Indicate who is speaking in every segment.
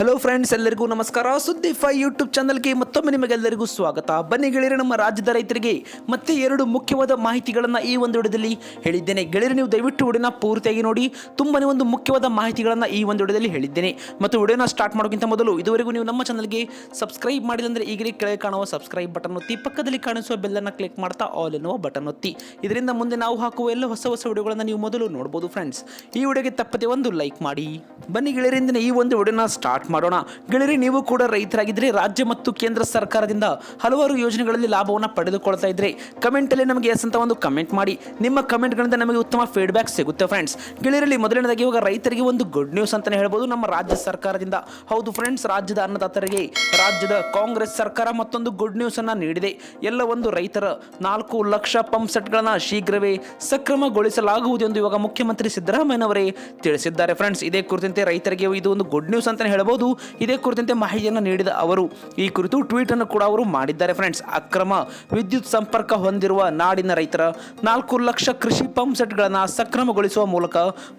Speaker 1: Hello friends ಎಲ್ಲರಿಗೂ ನಮಸ್ಕಾರ. ಸುದ್ದಿ ಫೈ ಯೂಟ್ಯೂಬ್ ಚಾನಲ್ಗೆ ಮತ್ತೊಮ್ಮೆ ನಿಮಗೆಲ್ಲರಿಗೂ ಸ್ವಾಗತ. ಬನ್ನಿ ಗೆಳೆಯರು, ನಮ್ಮ ರಾಜ್ಯದ ರೈತರಿಗೆ ಮತ್ತೆ ಎರಡು ಮುಖ್ಯವಾದ ಮಾಹಿತಿಗಳನ್ನು ಈ ಒಂದು ವಿಡಿಯೋದಲ್ಲಿ ಹೇಳಿದ್ದೇನೆ. ಗೆಳೆಯರು, ನೀವು ದಯವಿಟ್ಟು ವಿಡಿಯೋನ ಪೂರ್ತಿಯಾಗಿ ನೋಡಿ. ತುಂಬಾನೇ ಒಂದು ಮುಖ್ಯವಾದ ಮಾಹಿತಿಗಳನ್ನು ಈ ಒಂದು ವಿಡಿಯೋದಲ್ಲಿ ಹೇಳಿದ್ದೇನೆ. ಮತ್ತು ವಿಡಿಯೋನ ಸ್ಟಾರ್ಟ್ ಮಾಡೋಕ್ಕಿಂತ ಮೊದಲು ಇದುವರೆಗೂ ನೀವು ನಮ್ಮ ಚಾನಲ್ಗೆ ಸಬ್ಸ್ಕ್ರೈಬ್ ಮಾಡಿದಂದ್ರೆ ಈಗಲೇ ಕೆಳಗೆ ಕಾಣುವ ಸಬ್ಸ್ಕ್ರೈಬ್ ಬಟನ್ ಒತ್ತಿ, ಪಕ್ಕದಲ್ಲಿ ಕಾಣಿಸುವ ಬೆಲ್ಲನ್ನು ಕ್ಲಿಕ್ ಮಾಡ್ತಾ ಆಲ್ ಎನ್ನುವ ಬಟನ್ ಒತ್ತಿ. ಇದರಿಂದ ಮುಂದೆ ನಾವು ಹಾಕುವ ಎಲ್ಲ ಹೊಸ ಹೊಸ ವಿಡಿಯೋಗಳನ್ನು ನೀವು ಮೊದಲು ನೋಡ್ಬೋದು ಫ್ರೆಂಡ್ಸ್ ಈ ವಿಡಿಯೋಗೆ ತಪ್ಪದೆ ಒಂದು ಲೈಕ್ ಮಾಡಿ. ಬನ್ನಿ ಗೆಳೆಯರಿಂದ ಈ ಒಂದು ವಿಡಿಯೋನ ಸ್ಟಾರ್ಟ್ ಮಾಡೋಣ. ಗೆಳೆಯರಿ, ನೀವು ಕೂಡ ರೈತರಾಗಿದ್ರೆ ರಾಜ್ಯ ಮತ್ತು ಕೇಂದ್ರ ಸರ್ಕಾರದಿಂದ ಹಲವಾರು ಯೋಜನೆಗಳಲ್ಲಿ ಲಾಭವನ್ನು ಪಡೆದುಕೊಳ್ತಾ ಇದ್ರೆ ಕಮೆಂಟಲ್ಲಿ ನಮಗೆ ಎಸ್ ಅಂತ ಒಂದು ಕಮೆಂಟ್ ಮಾಡಿ. ನಿಮ್ಮ ಕಮೆಂಟ್ಗಳಿಂದ ನಮಗೆ ಉತ್ತಮ ಫೀಡ್ಬ್ಯಾಕ್ ಸಿಗುತ್ತೆ ಫ್ರೆಂಡ್ಸ್ ಗೆಳೆಯರಲ್ಲಿ, ಮೊದಲನೇದಾಗಿ ಇವಾಗ ರೈತರಿಗೆ ಒಂದು ಗುಡ್ ನ್ಯೂಸ್ ಅಂತಲೇ ಹೇಳ್ಬೋದು. ನಮ್ಮ ರಾಜ್ಯ ಸರ್ಕಾರದಿಂದ. ಹೌದು ಫ್ರೆಂಡ್ಸ್ ರಾಜ್ಯದ ಅನ್ನದಾತರಿಗೆ, ರಾಜ್ಯದ ಕಾಂಗ್ರೆಸ್ ಸರ್ಕಾರ ಮತ್ತೊಂದು ಗುಡ್ ನ್ಯೂಸ್ ಅನ್ನ ನೀಡಿದೆ. ಎಲ್ಲ ಒಂದು ರೈತರ ನಾಲ್ಕು ಲಕ್ಷ ಪಂಪ್ ಸೆಟ್ಗಳನ್ನ ಶೀಘ್ರವೇ ಸಕ್ರಮಗೊಳಿಸಲಾಗುವುದು ಎಂದು ಇವಾಗ ಮುಖ್ಯಮಂತ್ರಿ ಸಿದ್ದರಾಮಯ್ಯನವರೇ ತಿಳಿಸಿದ್ದಾರೆ ಫ್ರೆಂಡ್ಸ್ ಇದೇ ಕುರಿತಂತೆ ರೈತರಿಗೆ ಇದು ಒಂದು ಗುಡ್ ನ್ಯೂಸ್ ಅಂತಲೇ ಹೇಳ್ಬೋದು. ಇದೇ ಕುರಿತಂತೆ ಮಾಹಿತಿಯನ್ನು ನೀಡಿದ ಅವರು, ಈ ಕುರಿತು ಟ್ವೀಟ್ ಅನ್ನು ಕೂಡ ಅವರು ಮಾಡಿದ್ದಾರೆ ಫ್ರೆಂಡ್ಸ್ ಅಕ್ರಮ ವಿದ್ಯುತ್ ಸಂಪರ್ಕ ಹೊಂದಿರುವ ನಾಡಿನ ರೈತರ ನಾಲ್ಕು ಲಕ್ಷ ಕೃಷಿ ಪಂಪ್ ಸೆಟ್ಗಳನ್ನು ಸಕ್ರಮಗೊಳಿಸುವ ಮೂಲಕ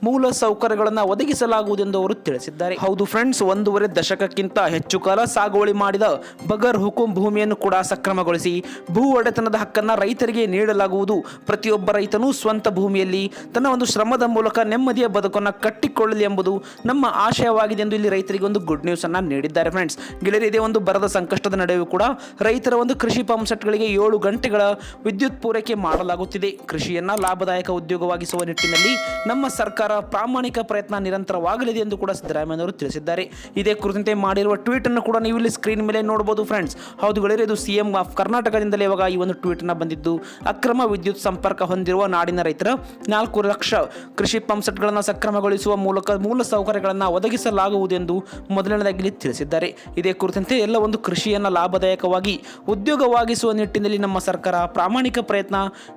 Speaker 1: ಮೂಲ ಸೌಕರ್ಯಗಳನ್ನು ಒದಗಿಸಲಾಗುವುದು ಎಂದು ಅವರು ತಿಳಿಸಿದ್ದಾರೆ. ಹೌದು ಫ್ರೆಂಡ್ಸ್ ಒಂದೂವರೆ ದಶಕಕ್ಕಿಂತ ಹೆಚ್ಚು ಕಾಲ ಸಾಗುವಳಿ ಮಾಡಿದ ಬಗರ್ ಹುಕುಂ ಭೂಮಿಯನ್ನು ಕೂಡ ಸಕ್ರಮಗೊಳಿಸಿ ಭೂ ಒಡೆತನದ ಹಕ್ಕನ್ನು ರೈತರಿಗೆ ನೀಡಲಾಗುವುದು. ಪ್ರತಿಯೊಬ್ಬ ರೈತನು ಸ್ವಂತ ಭೂಮಿಯಲ್ಲಿ ತನ್ನ ಒಂದು ಶ್ರಮದ ಮೂಲಕ ನೆಮ್ಮದಿಯ ಬದುಕನ್ನು ಕಟ್ಟಿಕೊಳ್ಳಲಿ ಎಂಬುದು ನಮ್ಮ ಆಶಯವಾಗಿದೆ ಎಂದು ಇಲ್ಲಿ ರೈತರಿಗೆ ಒಂದು ಗುಡ್ ನ್ಯೂಸ್ ಅನ್ನ ನೀಡಿದ್ದಾರೆ ಫ್ರೆಂಡ್ಸ್ ಗೆಳೆಯರು, ಇದೇ ಒಂದು ಬರದ ಸಂಕಷ್ಟದ ನಡುವೆ ಕೂಡ ರೈತರ ಒಂದು ಕೃಷಿ ಪಂಪ್ ಸೆಟ್ಗಳಿಗೆ ಏಳು ಗಂಟೆಗಳ ವಿದ್ಯುತ್ ಪೂರೈಕೆ ಮಾಡಲಾಗುತ್ತಿದೆ. ಕೃಷಿಯನ್ನ ಲಾಭದಾಯಕ ಉದ್ಯೋಗವಾಗಿಸುವ ನಿಟ್ಟಿನಲ್ಲಿ ನಮ್ಮ ಸರ್ಕಾರ ಪ್ರಾಮಾಣಿಕ ಪ್ರಯತ್ನ ನಿರಂತರವಾಗಲಿದೆ ಎಂದು ಕೂಡ ಸಿದ್ದರಾಮಯ್ಯನವರು ತಿಳಿಸಿದ್ದಾರೆ. ಇದೇ ಕುರಿತಂತೆ ಮಾಡಿರುವ ಟ್ವೀಟ್ ಅನ್ನು ಕೂಡ ನೀವು ಇಲ್ಲಿ ಸ್ಕ್ರೀನ್ ಮೇಲೆ ನೋಡಬಹುದು ಫ್ರೆಂಡ್ಸ್ ಹೌದು ಗೆಳೆಯರು, ಇದು ಸಿಎಂ ಆಫ್ ಕರ್ನಾಟಕದಿಂದಲೇ ಇವಾಗ ಈ ಒಂದು ಟ್ವೀಟ್ ಅನ್ನು ಬಂದಿದ್ದು. ಅಕ್ರಮ ವಿದ್ಯುತ್ ಸಂಪರ್ಕ ಹೊಂದಿರುವ ನಾಡಿನ ರೈತರ ನಾಲ್ಕು ಲಕ್ಷ ಕೃಷಿ ಪಂಪ್ ಸೆಟ್ಗಳನ್ನು ಸಕ್ರಮಗೊಳಿಸುವ ಮೂಲಕ ಮೂಲ ಸೌಕರ್ಯಗಳನ್ನು ಒದಗಿಸಲಾಗುವುದು ಎಂದು ಮೊದಲನೇದಾಗಿ ತಿಳಿಸಿದ್ದಾರೆ. ಇದೇ ಕುರಿತಂತೆ ಎಲ್ಲ ಒಂದು ಕೃಷಿಯನ್ನು ಲಾಭದಾಯಕವಾಗಿ ಉದ್ಯೋಗವಾಗಿಸುವ ನಿಟ್ಟಿನಲ್ಲಿ ನಮ್ಮ ಸರ್ಕಾರ ಪ್ರಾಮಾಣಿಕ ಪ್ರಯತ್ನ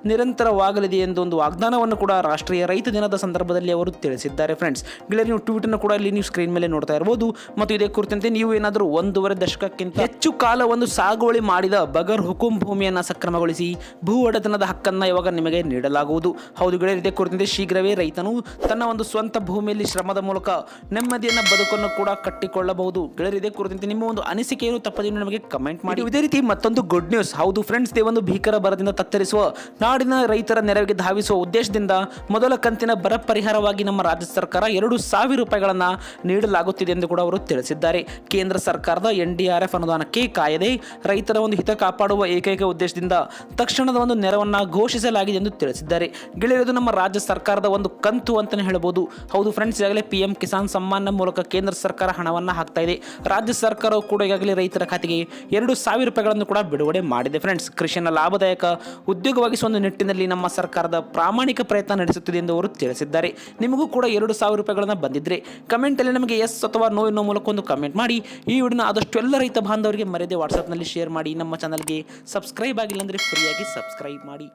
Speaker 1: ನಿರಂತರವಾಗಲಿದೆ ಎಂದು ಒಂದು ವಾಗ್ದಾನವನ್ನು ಕೂಡ ರಾಷ್ಟ್ರೀಯ ರೈತ ದಿನದ ಸಂದರ್ಭದಲ್ಲಿ ಅವರು ತಿಳಿಸಿದ್ದಾರೆ ಫ್ರೆಂಡ್ಸ್. ಗೆಳೆಯರು, ನೀವು ಟ್ವೀಟ್ ಅನ್ನು ಕೂಡ ಇಲ್ಲಿ ನೀವು ಸ್ಕ್ರೀನ್ ಮೇಲೆ ನೋಡ್ತಾ ಇರಬಹುದು. ಮತ್ತು ಇದೇ ಕುರಿತಂತೆ ನೀವು ಏನಾದರೂ ಒಂದೂವರೆ ದಶಕಕ್ಕಿಂತ ಹೆಚ್ಚು ಕಾಲ ಒಂದು ಸಾಗುವಳಿ ಮಾಡಿದ ಬಗರ್ ಹುಕುಂ ಭೂಮಿಯನ್ನು ಸಕ್ರಮಗೊಳಿಸಿ ಭೂ ಒಡೆತನದ ಹಕ್ಕನ್ನು ಇವಾಗ ನಿಮಗೆ ನೀಡಲಾಗುವುದು. ಹೌದು ಗೆಳೆಯರು, ಇದೇ ಕುರಿತಂತೆ ಶೀಘ್ರವೇ ರೈತನು ತನ್ನ ಒಂದು ಸ್ವಂತ ಭೂಮಿಯಲ್ಲಿ ಶ್ರಮದ ಮೂಲಕ ನೆಮ್ಮದಿಯನ್ನು ಬದುಕನ್ನು ಕೂಡ ಕಟ್ಟಿಕೊಳ್ಳಬಹುದು ಗೆಳೆಯರು ಇದೇ ಕುರಿತಂತೆ ನಿಮ್ಮ ಒಂದು ಅನಿಸಿಕೆಯನ್ನು ತಪ್ಪದೇನು ನಮಗೆ ಕಮೆಂಟ್ ಮಾಡಿ. ಇದೇ ರೀತಿ ಮತ್ತೊಂದು ಗುಡ್ ನ್ಯೂಸ್ ಹೌದು ಫ್ರೆಂಡ್ಸ್ ಒಂದು ಭೀಕರ ಬರದಿಂದ ತತ್ತರಿಸುವ, ನಾಡಿನ ರೈತರ ನೆರವಿಗೆ ಧಾವಿಸುವ ಉದ್ದೇಶದಿಂದ ಮೊದಲ ಕಂತಿನ ಬರ ಪರಿಹಾರವಾಗಿ ನಮ್ಮ ರಾಜ್ಯ ಸರ್ಕಾರ ಎರಡು ಸಾವಿರ ರೂಪಾಯಿಗಳನ್ನು ನೀಡಲಾಗುತ್ತಿದೆ ಎಂದು ಕೂಡ ಅವರು ತಿಳಿಸಿದ್ದಾರೆ. ಕೇಂದ್ರ ಸರ್ಕಾರದ ಎನ್ ಡಿ ಎಫ್ ಅನುದಾನಕ್ಕೆ ಕಾಯದೆ ರೈತರ ಒಂದು ಹಿತ ಕಾಪಾಡುವ ಏಕೈಕ ಉದ್ದೇಶದಿಂದ ತಕ್ಷಣದ ಒಂದು ನೆರವನ್ನು ಘೋಷಿಸಲಾಗಿದೆ ಎಂದು ತಿಳಿಸಿದ್ದಾರೆ. ಗೆಳೆಯರು ನಮ್ಮ ರಾಜ್ಯ ಸರ್ಕಾರದ ಒಂದು ಕಂತು ಅಂತಲೇ ಹೇಳಬಹುದು ಹೌದು ಫ್ರೆಂಡ್ಸ್ ಈಗಾಗಲೇ ಪಿ ಕಿಸಾನ್ ಸಮ್ಮಾನ್ ಮೂಲಕ ಕೇಂದ್ರ ಸರ್ಕಾರ ಹಣವನ್ನು ಹಾಕ್ತಾ ಇದೆ. ರಾಜ್ಯ ಸರ್ಕಾರವು ಕೂಡ ಈಗಾಗಲೇ ರೈತರ ಖಾತೆಗೆ ಎರಡು ಸಾವಿರ ರೂಪಾಯಿಗಳನ್ನು ಕೂಡ ಬಿಡುಗಡೆ ಮಾಡಿದೆ. ಫ್ರೆಂಡ್ಸ್ ಕೃಷಿಯನ್ನು ಲಾಭದಾಯಕ ಉದ್ಯೋಗವಾಗಿಸುವ ಒಂದು ನಿಟ್ಟಿನಲ್ಲಿ ನಮ್ಮ ಸರ್ಕಾರದ ಪ್ರಾಮಾಣಿಕ ಪ್ರಯತ್ನ ನಡೆಸುತ್ತಿದೆ ಎಂದು ಅವರು ತಿಳಿಸಿದ್ದಾರೆ. ನಿಮಗೂ ಕೂಡ ಎರಡು ಸಾವಿರ ರೂಪಾಯಿಗಳನ್ನು ಬಂದಿದ್ರೆ ಕಮೆಂಟಲ್ಲಿ ನಮಗೆ ಎಸ್ ಅಥವಾ ನೋ ಎನ್ನೋ ಮೂಲಕ ಒಂದು ಕಮೆಂಟ್ ಮಾಡಿ. ಈ ವಿಡಿಯೋನ ಆದಷ್ಟು ಎಲ್ಲ ರೈತ ಬಾಂಧವರಿಗೆ ಮರೆಯದೆ ವಾಟ್ಸಪ್ನಲ್ಲಿ ಶೇರ್ ಮಾಡಿ. ನಮ್ಮ ಚಾನಲ್ಗೆ ಸಬ್ಸ್ಕ್ರೈಬ್ ಆಗಿಲ್ಲ ಅಂದರೆ ಫ್ರೀಯಾಗಿ ಸಬ್ಸ್ಕ್ರೈಬ್ ಮಾಡಿ.